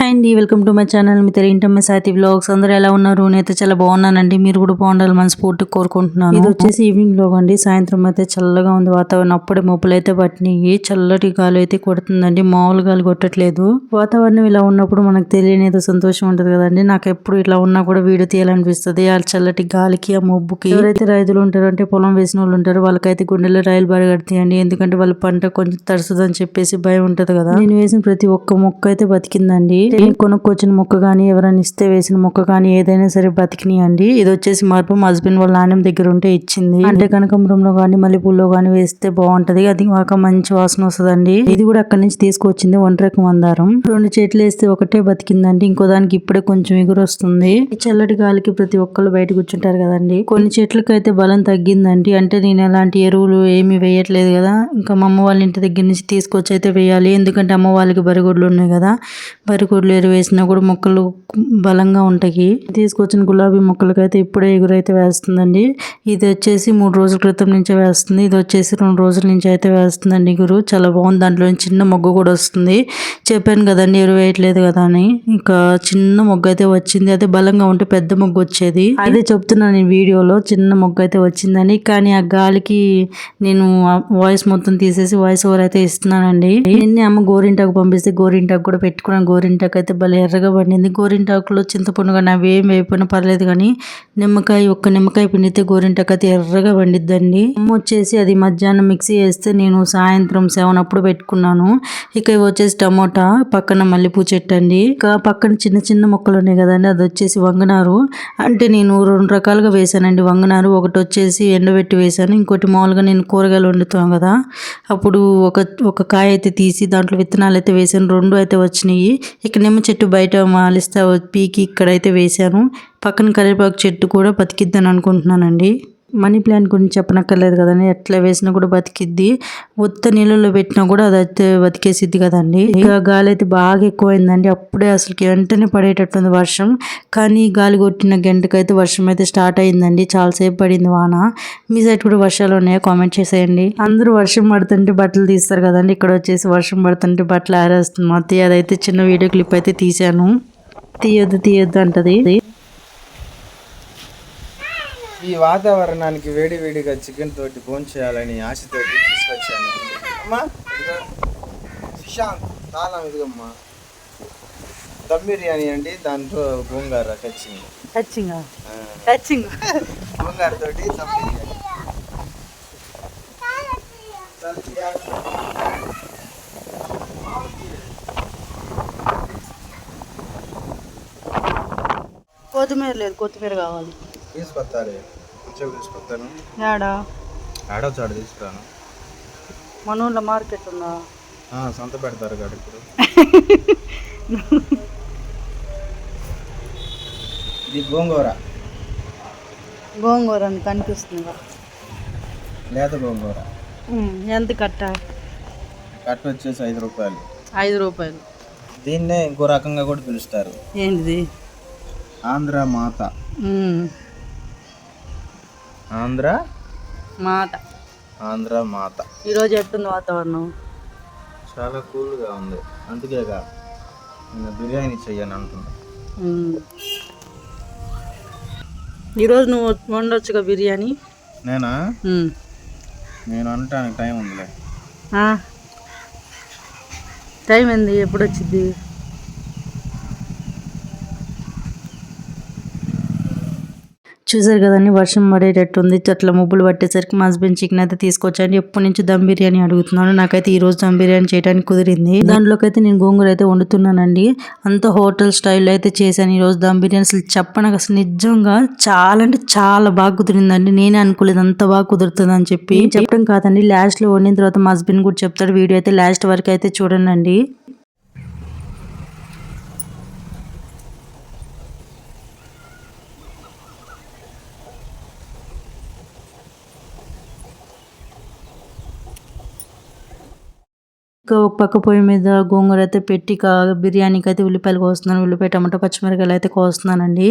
Hi అండి welcome to my channel. మీ తెలియంటమ్మ సాతి వ్లాగ్స్ అందరూ ఎలా ఉన్నారు? నేనైతే చాలా బాగున్నానండి. మీరు కూడా బాగుండాలి మనస్ఫూర్తి కోరుకుంటున్నాను. ఇది వచ్చేసి ఈవినింగ్ బ్లాగ్ అండి. సాయంత్రం అయితే చల్లగా ఉంది వాతావరణం. అప్పుడే మొప్పులు అయితే పట్టినాయి. చల్లటి గాలి అయితే కొడుతుందండి. మామూలు గాలి కొట్టట్లేదు. వాతావరణం ఇలా ఉన్నప్పుడు మనకు తెలియని ఏదో సంతోషం ఉంటుంది కదండి. నాకు ఎప్పుడు ఇట్లా ఉన్నా కూడా వీడియో తీయాలనిపిస్తుంది. ఆ చల్లటి గాలికి ఆ మబ్బుకి. ఎవరైతే రైతులు ఉంటారో అంటే పొలం వేసిన వాళ్ళు ఉంటారో వాళ్ళకైతే గుండెలో రైలు పరిగెడతాయండి ఎందుకంటే వాళ్ళ పంట కొంచెం తరుస్తుందని చెప్పేసి భయం ఉంటది కదా. నేను వేసిన ప్రతి ఒక్క మొక్క అయితే బతికిందండి. కొనుక్కొచ్చిన మొక్క కానీ ఎవరైనా ఇస్తే వేసిన మొక్క కానీ ఏదైనా సరే బతికినాయండి. ఇది వచ్చేసి మార్పు మా హస్బెండ్ వాళ్ళ నాన్నమ్మ దగ్గర ఉంటే ఇచ్చింది. అంటే కనకాంబరంలో కానీ మల్లెపూల్లో కానీ వేస్తే బాగుంటది. అది కాక మంచి వాసన వస్తుందండి. ఇది కూడా అక్కడి నుంచి తీసుకొచ్చింది ఒంటరికి మందారం రెండు చెట్లు వేస్తే ఒకటే బతికిందండి. ఇంకో దానికి ఇప్పుడే కొంచెం ఎగురు వస్తుంది చల్లటి గాలికి ప్రతి ఒక్కళ్ళు బయట కూర్చుంటారు కదండి. కొన్ని చెట్లకి అయితే బలం తగ్గిందండి. అంటే నేను ఎలాంటి ఎరువులు ఏమి వేయట్లేదు కదా. ఇంకా మా అమ్మ వాళ్ళ ఇంటి దగ్గర నుంచి తీసుకొచ్చి అయితే వేయాలి. ఎందుకంటే అమ్మ వాళ్ళకి బరిగొడ్లు ఉన్నాయి కదా. బరిగొడ్లు ఎరువు వేసినా కూడా మొక్కలు బలంగా ఉంటాయి. తీసుకొచ్చిన గులాబీ మొక్కలకైతే ఇప్పుడే ఎగురైతే వేస్తుందండి. ఇది వచ్చేసి మూడు రోజుల క్రితం నుంచే వేస్తుంది. ఇది వచ్చేసి రెండు రోజుల నుంచి అయితే వేస్తుందండి ఎగురు చాలా బాగుంది. దాంట్లో నుంచి చిన్న మొగ్గ కూడా వస్తుంది. చెప్పాను కదండి ఎరువు వేయట్లేదు కదా అని. ఇంకా చిన్న మొగ్గ అయితే వచ్చింది. అదే బలంగా ఉంటే పెద్ద మొగ్గు వచ్చేది. అదే చెప్తున్నాను నేను వీడియోలో. చిన్న మొగ్గ అయితే వచ్చిందని. కానీ ఆ గాలికి నేను వాయిస్ మొత్తం తీసేసి వాయిస్ ఓవర్ అయితే ఇస్తున్నానండి. నిన్నే అమ్మ గోరింటాకు పంపిస్తే గోరింటాకు కూడా పెట్టుకున్నాను. గోరింటాకు అయితే భలే ఎర్రగా పండింది. గోరింటాకులో చింతపండు కానీ అవి ఏం వేయకపోయినా పర్లేదు కానీ నిమ్మకాయ ఒక్క నిమ్మకాయ పిండితే గోరింటాకు అయితే ఎర్రగా పండిద్దండి. అమ్మ వచ్చేసి అది మధ్యాహ్నం మిక్సీ వేస్తే నేను సాయంత్రం సెవెన్ అప్పుడు పెట్టుకున్నాను. ఇక ఇవి వచ్చేసి టమోటా పక్కన మల్లెపూ చెట్టు అండి. ఇక పక్కన చిన్న చిన్న మొక్కలు ఉన్నాయి కదండి అది వచ్చేసి వంగనారు. అంటే నేను రెండు రకాలుగా వేసానండి. వంగనారు ఒకటి వచ్చేసి ఎండబెట్టి వేసాను. ఇంకోటి మామూలుగా నేను కూరగాయలు వండుతాం కదా అప్పుడు ఒక ఒక కాయ అయితే తీసి దాంట్లో విత్తనాలు అయితే వేసాను. రెండు అయితే వచ్చినాయి. ఇక్కడ నిమ్మ చెట్టు బయట మాలిస్తా పీకి ఇక్కడైతే వేశాను. పక్కన కరివేపాకు చెట్టు కూడా బతికిద్దని అనుకుంటున్నానండి. మనీ ప్లాంట్ గురించి చెప్పనక్కర్లేదు కదండి. ఎట్లా వేసినా కూడా బతికిద్ది. ఉత్త నీళ్ళలో పెట్టినా కూడా అది అయితే బతికేసిద్ది కదండి. ఇక గాలి అయితే బాగా ఎక్కువైందండి. అప్పుడే అసలుకి వెంటనే పడేటట్టుంది వర్షం. కానీ గాలి కొట్టిన గంటకైతే వర్షం అయితే స్టార్ట్ అయిందండి చాలాసేపు పడింది వాన. మీ సైడ్ కూడా వర్షాలు ఉన్నాయో? కామెంట్ చేసేయండి. అందరూ వర్షం పడుతుంటే బట్టలు తీస్తారు కదండి. ఇక్కడ వచ్చేసి వర్షం పడుతుంటే బట్టలు ఆరేస్తుంది. మా అత్తయ్య అదైతే చిన్న వీడియో క్లిప్ అయితే తీశాను. తీయొద్దు తీయొద్దు అంటది. ఈ వాతావరణానికి వేడి వేడిగా చికెన్ తోటి ఫోన్ చేయాలని ఆశతోటి తీసుకొచ్చాను. అమ్మా. సుశాంత్ తాళం ఇదిగమ్మా. దమ్ బిర్యానీ అండి దాంట్లో గోంగార కచ్చింది టచింగ్ టచింగ్ గోంగార తోటి దమ్ బిర్యానీ. కొత్తిమీర లేదు కొత్తిమీర కావాలి. తీసుకొస్తాడు మంచిగా తీసుకొస్తాను యాడా? ఆడొచ్చాడు తీసుకురాను. మన ఊళ్ళో మార్కెట్ ఉందా? ఆ, సొంత పెడతారు కాదు ఇప్పుడు. ఇది గోంగూర. గోంగూర అని కనిపిస్తుంది లేత గోంగూర. ఎంత కట్ట? కట్ట వచ్చేసి ఐదు రూపాయలు. ఐదు రూపాయలు. దీన్నే ఇంకో రకంగా కూడా పిలుస్తారు. ఏంటిది? ఆంధ్ర మాత. ఆంధ్ర మాట ఆంధ్ర మాత. ఈరోజు ఎట్టుంది వాతావరణం? చాలా కూల్గా ఉంది. అందుకేగా నేను బిర్యానీ చెయ్యను అంటున్నా. ఈరోజు నువ్వు వండొచ్చుగా బిర్యానీ? నేనా? ఉమ్. నేను అనటానికి టైం ఉందిలే. ఆ. టైం ఏంది? ఎప్పుడు వచ్చింది చూసారు కదండి వర్షం పడేటట్టుంది. అట్లా ముబ్బులు పట్టేసరికి మా హస్బెండ్ చికెన్ అయితే తీసుకొచ్చాను ఎప్పటి నుంచి దమ్ బిర్యానీ అడుగుతున్నాను నాకైతే ఈ రోజు దమ్ బిర్యానీ చేయడానికి కుదిరింది. దాంట్లోకి అయితే నేను గోంగూర అయితే వండుతున్నానండి. అంత హోటల్ స్టైల్లో అయితే చేశాను ఈ రోజు దమ్ బిర్యానీ. అసలు చెప్పనకు అసలు నిజంగా చాలా అంటే చాలా బాగా కుదిరిందండి. నేనే అనుకోలేదు అంత బాగా కుదురుతుంది అని చెప్పి. చెప్పడం కాదండి లాస్ట్లో వండిన తర్వాత మా హస్బెండ్ కూడా చెప్తాడు వీడియో అయితే లాస్ట్ వరకు అయితే చూడండి ఒక పక్క పొయ్యి మీద గోంగూర అయితే పెట్టి కా బిర్యానీకి అయితే ఉల్లిపాయలు కోస్తున్నాను. ఉల్లిపాయ టమాటా పచ్చిమిరకాయలు అయితే కోస్తున్నానండి.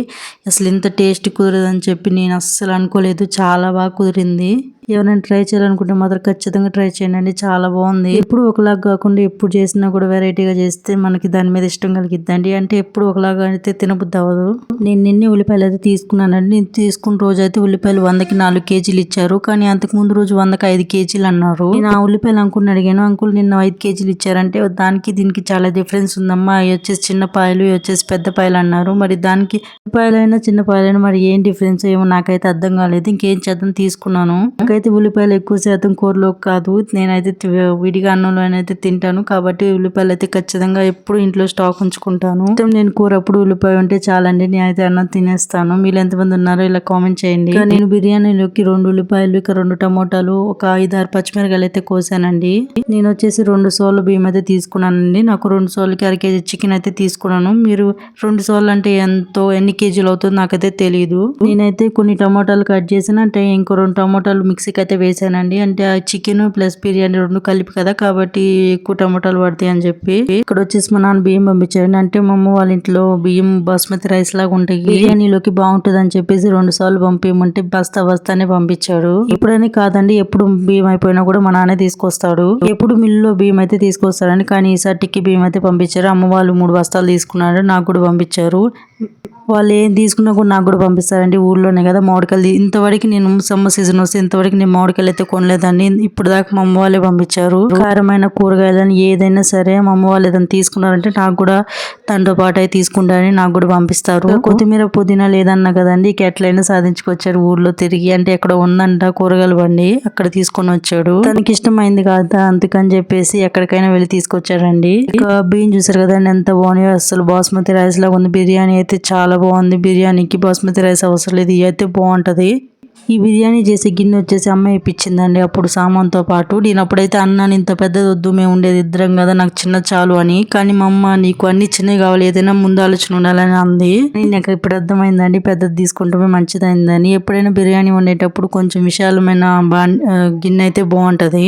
అసలు ఇంత టేస్ట్ కుదరదని చెప్పి నేను అస్సలు అనుకోలేదు. చాలా బాగా కుదిరింది. ఎవరైనా ట్రై చేయాలనుకుంటే మాత్రం ఖచ్చితంగా ట్రై చేయండి. చాలా బాగుంది. ఎప్పుడు ఒకలాగా కాకుండా ఎప్పుడు చేసినా కూడా వెరైటీగా చేస్తే మనకి దాని మీద ఇష్టం కలిగిద్దండి. అంటే ఎప్పుడు ఒకలాగా అయితే తినబుద్ధి అవ్వదు. నేను నిన్నే ఉల్లిపాయలు అయితే తీసుకున్నానండి. నేను తీసుకున్న రోజు అయితే ఉల్లిపాయలు వందకి నాలుగు కేజీలు ఇచ్చారు. కానీ అంతకు ముందు రోజు వందకి ఐదు కేజీలు అన్నారు. నేను ఆ ఉల్లిపాయలు అంకుల్ని అడిగాను. అంకుల్ నిన్న ఐదు కేజీలు ఇచ్చారంటే దానికి దీనికి చాలా డిఫరెన్స్ ఉందమ్మా. అవి వచ్చేసి చిన్న పాయలు ఇవి వచ్చేసి పెద్ద పాయలు అన్నారు. మరి దానికి పాయలైనా చిన్న పాయలైనా మరి ఏం డిఫరెన్స్ ఏమో నాకైతే అర్థం కాలేదు. ఇంకేం చేద్దాం తీసుకున్నాను. నాకైతే ఉల్లిపాయలు ఎక్కువ శాతం కూరలో కాదు. నేనైతే విడిగా అన్నంలో అయితే తింటాను. కాబట్టి ఉల్లిపాయలు అయితే ఖచ్చితంగా ఎప్పుడు ఇంట్లో స్టాక్ ఉంచుకుంటాను. మొత్తం నేను కూర అప్పుడు ఉల్లిపాయ ఉంటే చాలండి. నేనైతే అన్నం తినేస్తాను. మీరు ఎంతమంది ఉన్నారో ఇలా కామెంట్ చేయండి. నేను బిర్యానీలోకి రెండు ఉల్లిపాయలు ఇక రెండు టమోటాలు ఒక ఐదు ఆరు పచ్చిమిరకాయలు అయితే కోసానండి. నేను వచ్చేసి రెండు సోళ్ళ బియ్యం అయితే తీసుకున్నానండి. నాకు రెండు సోళ్ళకి అర కేజీ చికెన్ అయితే తీసుకున్నాను. మీరు రెండు సోళ్ళు అంటే ఎంతో ఎన్ని కేజీలు అవుతుందో నాకైతే తెలియదు నేనైతే కొన్ని టమోటాలు కట్ చేసిన అంటే ఇంకో రెండు టమోటాలు మిక్సీకి అయితే వేసానండి. అంటే ఆ చికెన్ ప్లస్ బిర్యానీ రెండు కలిపి కదా కాబట్టి ఎక్కువ టమోటాలు పడతాయి అని చెప్పి. ఇక్కడ వచ్చేసి మా నాన్న బియ్యం పంపించారండి అంటే మా అమ్మ వాళ్ళ ఇంట్లో బియ్యం బాస్మతి రైస్ లాగా ఉంటాయి. బిర్యానీలోకి బాగుంటుంది అని చెప్పేసి రెండు సార్లు పంపించమంటే బస్తా బస్తానే పంపించాడు. ఇప్పుడని కాదండి ఎప్పుడు బియ్యం అయిపోయినా కూడా మా నాన్నే తీసుకొస్తాడు. ఎప్పుడు మిల్లులో బియ్యం అయితే తీసుకొస్తాడని కానీ ఈసారి టిక్కి బియ్యం అయితే పంపించారు. అమ్మ వాళ్ళు మూడు బస్తాలు తీసుకున్నారు నాకు కూడా పంపించారు. వాళ్ళు ఏం తీసుకున్నా కూడా నాకు కూడా పంపిస్తారండి. ఊర్లోనే కదా మామిడికాయలు. ఇంతవరకు నేను సమ్మర్ సీజన్ వస్తే ఇంతవరకు నేను మామిడికాయలు అయితే కొనలేదండి. ఇప్పుడు దాకా మా అమ్మ వాళ్ళే పంపించారు. కారమైన కూరగాయలని ఏదైనా సరే మా అమ్మ వాళ్ళు ఏదైనా తీసుకున్నారంటే నాకు కూడా దాంతో పాటు అయితే తీసుకుంటారని నాకు కూడా పంపిస్తారు. కొత్తిమీర పుదీనా లేదన్నా కదండి ఇక ఎట్లయినా సాధించుకొచ్చారు ఊర్లో తిరిగి. అంటే ఎక్కడ ఉందంట కూరగాయల బండి అక్కడ తీసుకొని వచ్చాడు. తనకి ఇష్టమైంది కదా అందుకని చెప్పేసి ఎక్కడికైనా వెళ్ళి తీసుకొచ్చాడండి ఇక బియ్యం చూసారు కదండి ఎంత బాగున్నాయో. అసలు బాస్మతి రైస్ లాగా ఉంది. బిర్యానీ అయితే చాలా బాగుంది. బిర్యానీకి బాస్మతి రైస్ అవసరం లేదు. ఇది అయితే బాగుంటది. ఈ బిర్యానీ చేసే గిన్నె వచ్చేసి అమ్మ ఇప్పించిందండి. అప్పుడు సామాన్తో పాటు నేను అప్పుడైతే అన్నాను ఇంత పెద్దది వద్దు మేము ఉండేది ఇద్దరం కదా నాకు చిన్న చాలు అని. కానీ మా అమ్మ నీకు అన్ని చిన్నవి కావాలి ఏదైనా ముందు ఆలోచన ఉండాలని అంది. నాకు ఇప్పుడు అర్థమైందండి పెద్దది తీసుకుంటే మంచిదైందని. ఎప్పుడైనా బిర్యానీ వండేటప్పుడు కొంచెం విశాలమైన బా గిన్నె అయితే బాగుంటది.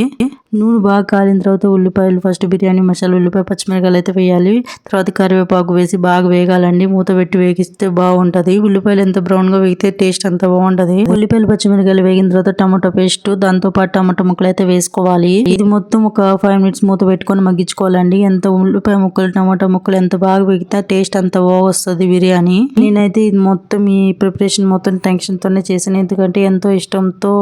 నూనె బాగా కాలిన తర్వాత ఉల్లిపాయలు ఫస్ట్ బిర్యానీ మసాలా ఉల్లిపాయ పచ్చిమిరకాయలు అయితే వేయాలి. తర్వాత కరివేపాకు వేసి బాగా వేగాలండి. మూత పెట్టి వేగిస్తే బాగుంటుంది. ఉల్లిపాయలు ఎంత బ్రౌన్గా వేగితే టేస్ట్ అంత బాగుంటది. ఉల్లిపాయలు పచ్చిమిరకాయలు వేగిన తర్వాత టమాటో పేస్ట్ దాంతో పాటు టమాటో ముక్కలు అయితే వేసుకోవాలి. ఇది మొత్తం ఒక ఫైవ్ మినిట్స్ మూత పెట్టుకొని మగ్గించుకోవాలండి. ఎంత ఉల్లిపాయ ముక్కలు టమాటో ముక్కలు ఎంత బాగా వేగితే టేస్ట్ అంత బాగా వస్తుంది బిర్యానీ. నేనైతే ఇది మొత్తం ఈ ప్రిపరేషన్ మొత్తం టెన్షన్ తోనే చేశాను. ఎందుకంటే ఎంతో ఇష్టంతో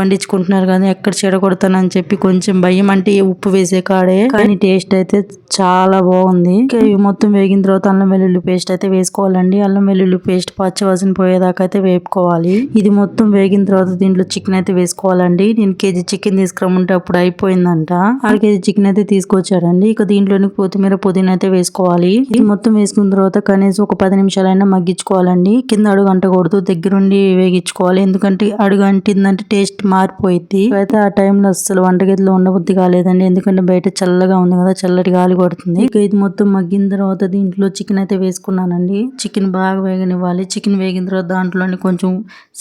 వండించుకుంటున్నారు కానీ ఎక్కడ చెడగొడతానని చెప్పి కొంచెం కొంచెం భయం అంటే ఉప్పు వేసే కాడే. కానీ టేస్ట్ అయితే చాలా బాగుంది. ఇవి మొత్తం వేగిన తర్వాత అల్లం వెల్లుల్లి పేస్ట్ అయితే వేసుకోవాలండి. అల్లం వెల్లుల్లి పేస్ట్ పచ్చవాసన పోయేదాకా అయితే వేపుకోవాలి. ఇది మొత్తం వేగిన తర్వాత దీంట్లో చికెన్ అయితే వేసుకోవాలండి. నేను కేజీ చికెన్ తీసుకురమ్మంటే అప్పుడు అయిపోయిందంట. అర కేజీ చికెన్ అయితే తీసుకొచ్చాడండి ఇక దీంట్లోని కొత్తిమీర పుదీనా అయితే వేసుకోవాలి. ఇది మొత్తం వేసుకున్న తర్వాత కనీసం ఒక పది నిమిషాలైనా మగ్గించుకోవాలండి. కింద అడుగు అంటకూడదు. దగ్గరుండి వేగించుకోవాలి. ఎందుకంటే అడుగు అంటిందంటే టేస్ట్ మారిపోయింది అయితే ఆ టైంలో అస్సలు వంటగదిలో ఉండబుద్ధి కాలేదండి. ఎందుకంటే బయట చల్లగా ఉంది కదా చల్లటి గాలి కొడుతుంది. ఇక ఇది మొత్తం మగ్గిన తర్వాత దీంట్లో చికెన్ అయితే వేసుకున్నానండి. చికెన్ బాగా వేగనివ్వాలి. చికెన్ వేగిన తర్వాత దాంట్లోనే కొంచెం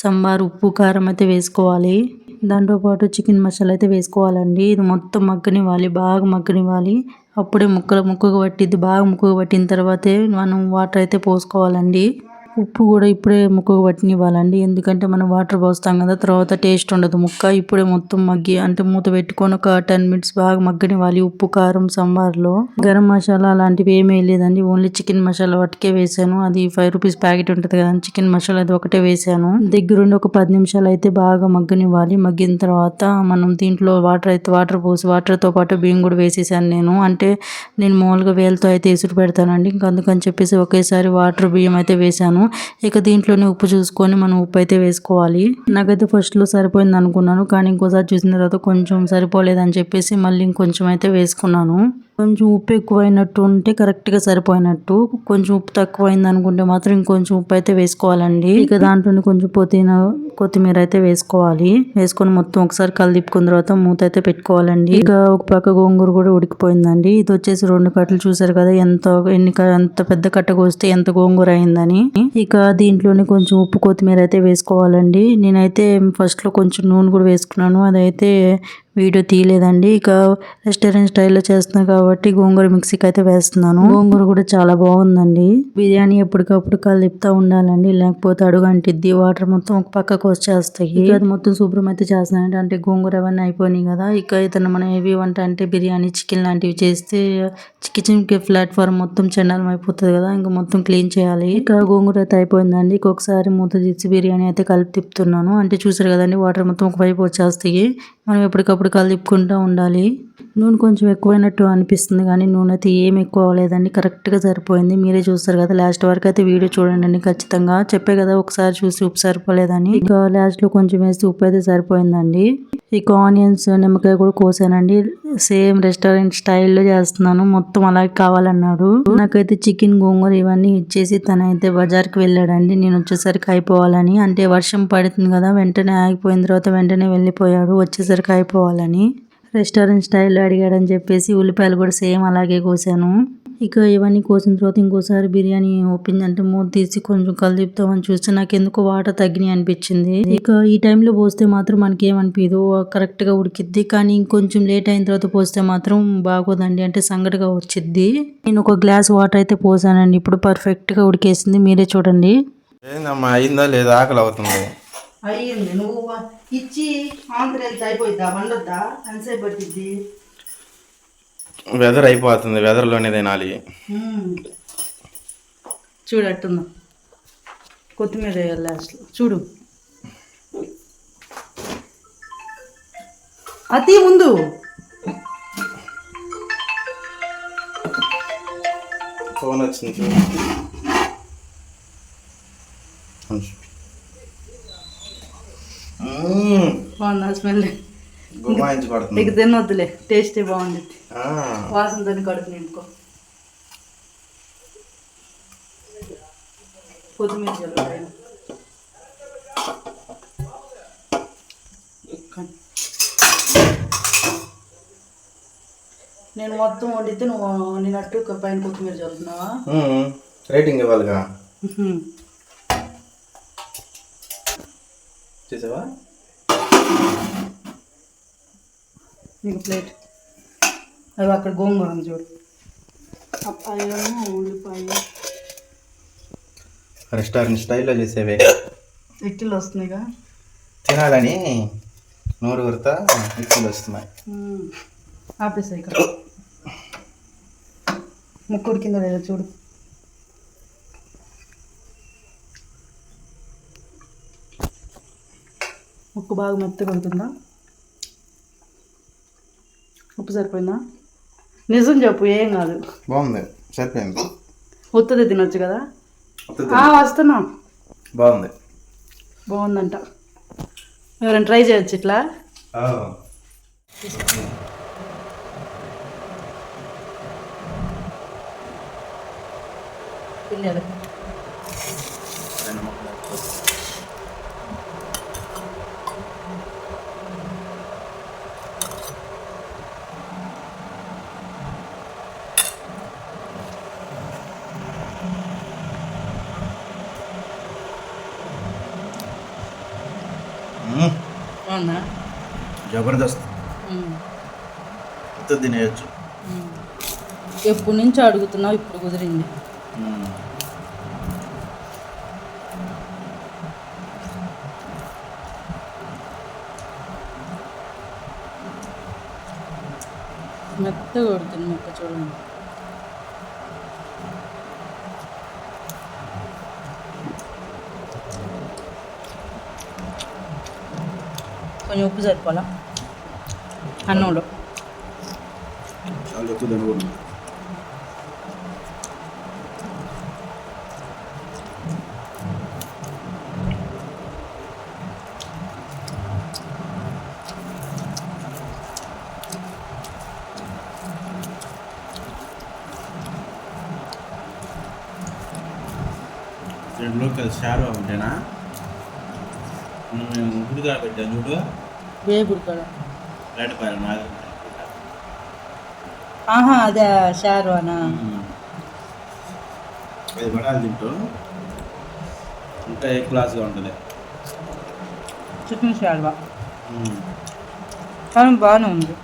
సంబార్ ఉప్పు కారం అయితే వేసుకోవాలి. దాంతో పాటు చికెన్ మసాలా అయితే వేసుకోవాలండి. ఇది మొత్తం మగ్గనివ్వాలి బాగా మగ్గనివ్వాలి. అప్పుడే ముక్కలు ముక్కకు పట్టిద్ది. బాగా ముక్కకు పట్టిన తర్వాతే మనం వాటర్ అయితే పోసుకోవాలండి. ఉప్పు కూడా ఇప్పుడే ముక్కకు పట్టినివ్వాలండి. ఎందుకంటే మనం వాటర్ పోస్తాం కదా తర్వాత టేస్ట్ ఉండదు. ముక్క ఇప్పుడే మొత్తం మగ్గి అంటే మూత పెట్టుకొని ఒక టెన్ మినిట్స్ బాగా మగ్గనివ్వాలి. ఉప్పు కారం సాంబార్లో. గరం మసాలా అలాంటివి ఏమీ లేదండి. ఓన్లీ చికెన్ మసాలా ఒకటికే వేసాను. అది ఫైవ్ రూపీస్ ప్యాకెట్ ఉంటుంది కదా చికెన్ మసాలా అది ఒకటే వేసాను. దగ్గరుండి ఒక పది నిమిషాలు అయితే బాగా మగ్గనివ్వాలి. మగ్గిన తర్వాత మనం దీంట్లో వాటర్ అయితే వాటర్ పోసి వాటర్తో పాటు బియ్యం కూడా వేసేసాను నేను. అంటే నేను మామూలుగా వేలతో అయితే ఇసురు పెడతానండి. ఇంకా అందుకని చెప్పేసి ఒకేసారి వాటర్ బియ్యం అయితే వేసాను. ఇక దీంట్లోనే ఉప్పు చూసుకొని మనం ఉప్పు అయితే వేసుకోవాలి. నాకైతే ఫస్ట్లో సరిపోయింది అనుకున్నాను కానీ ఇంకోసారి చూసిన తర్వాత కొంచెం సరిపోలేదని చెప్పేసి మళ్ళీ ఇంకొంచెం అయితే వేసుకున్నాను. కొంచెం ఉప్పు ఎక్కువైనట్టు ఉంటే కరెక్ట్గా సరిపోయినట్టు. కొంచెం ఉప్పు తక్కువైంది అనుకుంటే మాత్రం ఇంకొంచెం ఉప్పు అయితే వేసుకోవాలండి. ఇక దాంట్లోనే కొంచెం పుదీనా కొత్తిమీర అయితే వేసుకోవాలి. వేసుకొని మొత్తం ఒకసారి కలిదిప్పుకున్న తర్వాత మూత అయితే పెట్టుకోవాలండి. ఇక ఒక పక్క గోంగూర కూడా ఉడికిపోయిందండి. ఇది వచ్చేసి రెండు కట్టలు చూసారు కదా ఎంత ఎన్ని ఎంత పెద్ద కట్ట కోస్తే ఎంత గోంగూర అయిందని. ఇక దీంట్లోనే కొంచెం ఉప్పు కొత్తిమీర అయితే వేసుకోవాలండి. నేనైతే ఫస్ట్లో కొంచెం నూనె కూడా వేసుకున్నాను. అదైతే వీడియో తీయలేదండి. ఇక రెస్టారెంట్ స్టైల్లో చేస్తున్నాను కాబట్టి గోంగూర మిక్సీకి అయితే వేస్తున్నాను. గోంగూర కూడా చాలా బాగుందండి. బిర్యానీ ఎప్పటికప్పుడు కలుపుతూ ఉండాలండి. లేకపోతే అడుగు అంటిద్ది. వాటర్ మొత్తం ఒక పక్కకు వచ్చేస్తాయి. అది మొత్తం శుభ్రం అయితే చేస్తున్నాను. అంటే గోంగూర అవన్నీ అయిపోయినాయి కదా. ఇక ఇతను మనం ఏవి వంట అంటే బిర్యానీ చికెన్ లాంటివి చేస్తే కిచెన్కి ప్లాట్ఫామ్ మొత్తం చండాలం అయిపోతుంది కదా. ఇంకా మొత్తం క్లీన్ చేయాలి. ఇక గోంగూర అయితే అయిపోయిందండి. ఇంకొకసారి మూత తీసి బిర్యానీ అయితే కలిపి తిప్పుతున్నాను. అంటే చూసారు కదండి వాటర్ మొత్తం ఒకవైపు వచ్చేస్తాయి. మనం ఎప్పటికప్పుడు కలుపుకుంటూ ఉండాలి. నూనె కొంచెం ఎక్కువైనట్టు అనిపిస్తుంది కానీ నూనె అయితే ఏం ఎక్కువ అవ్వలేదండి. కరెక్ట్గా సరిపోయింది. మీరే చూస్తారు కదా లాస్ట్ వరకు అయితే వీడియో చూడండి ఖచ్చితంగా. చెప్పే కదా ఒకసారి చూసి ఉప్పు సరిపోలేదని. ఇంకా లాస్ట్లో కొంచెం వేసి ఉప్పు అయితే సరిపోయిందండి. ఇక ఆనియన్స్ నిమ్మకాయ కూడా కోసానండి. సేమ్ రెస్టారెంట్ స్టైల్లో చేస్తున్నాను. మొత్తం అలాగే కావాలన్నాడు. నాకైతే చికెన్ గోంగూర ఇవన్నీ ఇచ్చేసి తనైతే బజార్కి వెళ్ళాడండి. నేను వచ్చేసరికి అయిపోవాలని. అంటే వర్షం పడుతుంది కదా వెంటనే ఆగిపోయిన తర్వాత వెంటనే వెళ్ళిపోయాడు. వచ్చేసరికి అయిపోవాలని రెస్టారెంట్ స్టైల్లో అడిగాడని చెప్పేసి ఉల్లిపాయలు కూడా సేమ్ అలాగే కోసాను. ఇక ఇవన్నీ కోసిన తర్వాత ఇంకోసారి బిర్యానీ ఓపెన్ అంటే మూత తీసి కొంచెం కలుపుతామని చూస్తే నాకు ఎందుకో వాటర్ తగ్గినాయి అనిపించింది. ఇక ఈ టైంలో పోస్తే మాత్రం మనకి ఏమనిపించదు కరెక్ట్గా ఉడికిద్ది. కానీ ఇంకొంచెం లేట్ అయిన తర్వాత పోస్తే మాత్రం బాగోదండి. అంటే సంగటిగా వచ్చిద్ది. నేను ఒక గ్లాస్ వాటర్ అయితే పోసానండి. ఇప్పుడు పర్ఫెక్ట్గా ఉడికేసింది. మీరే చూడండి. ఏందమ్మా? అయిందా లేదా? ఆకలి అవుతుంది. అయ్యింది. నువ్వు ఇచ్చి ఆంధ్ర వెళ్తే అయిపోయిద్దా? వండొద్దా? ఎంతసేపు పట్టిద్ది? వెదర్ అయిపోతుంది. వెదర్లోనే తినాలి. చూడట్టున్నా కొత్తిమీర వేయాలి లాస్ట్లో చూడు. అతి ముందు. ఫోన్ వచ్చింది. బాగుందా స్మెల్? గుమాయించి పడుతుంది ఇక తినొద్దులే టేస్టే బాగుంది. ఆ, వాసనతో కడుపు నింపుకో. కొత్తిమీర నేను మొత్తం వండితే నువ్వు వండినట్టు ఒక పైన కొత్తిమీర చల్లుతున్నావా. రేటింగ్ ఇవ్వాలిగా. చూసావా? నీకు ప్లేట్. అవి అక్కడ గోంగూర ఉంది చూడు. అప్పాయేమో ఉల్లిపాయ రెస్టారెంట్ స్టైల్లో చేసేవే. ఇడ్లీలు వస్తున్నాయిగా. తినాలని నోరు కొరత ఇక్కులు వస్తున్నాయి. ఆపేసాయి ఇక్కడ. ముక్కుడు కింద లేదా చూడు. ముక్కు బాగా మెత్తగా ఉంటుందా? ఉప్పు సరిపోయిందా? నిజం చెప్పు ఏం కాదు. బాగుంది సరిపోయింది. ఉత్తది తినొచ్చు కదా? వస్తున్నా. బాగుంది. బాగుందంట. ఎవరైనా ట్రై చేయొచ్చు ఇట్లా. పిల్లలు రెండు ముక్కలు. మ్మ్. బాగుందా? జబర్దస్త్. తినేయచ్చు. ఎప్పటి నుంచో అడుగుతున్నావు ఇప్పుడు కుదిరింది మెత్తగా కొడుతుంది మొక్క చూడండి కొంచెం ఉప్పు సరిపోలా అన్నంలో చాలా ఎక్కువ తినకూడదు రెండు లోకల్ షారో ఉంటేనా పెట్టాను చూడు రెడ్డిపాయల ఆహా అదే షార్వానా? అది పడాలి తింటూ ఇంకా ఏ క్లాస్గా ఉంటుంది? Chicken shawarma. కానీ బాగానే ఉంది.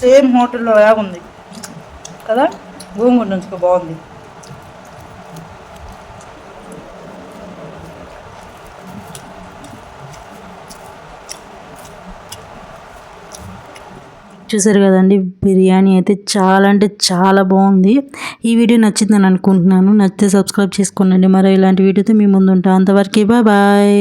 సేమ్ హోటల్లో లాగా ఉంది కదా? గోంగూర నంచుకో బాగుంది. చూసారు కదండి బిర్యానీ అయితే చాలా అంటే చాలా బాగుంది. ఈ వీడియో నచ్చిందని అనుకుంటున్నాను. నచ్చితే సబ్స్క్రైబ్ చేసుకోండి. మరో ఇలాంటి వీడియోతో మీ ముందు ఉంటాను అంతవరకు బాయ్.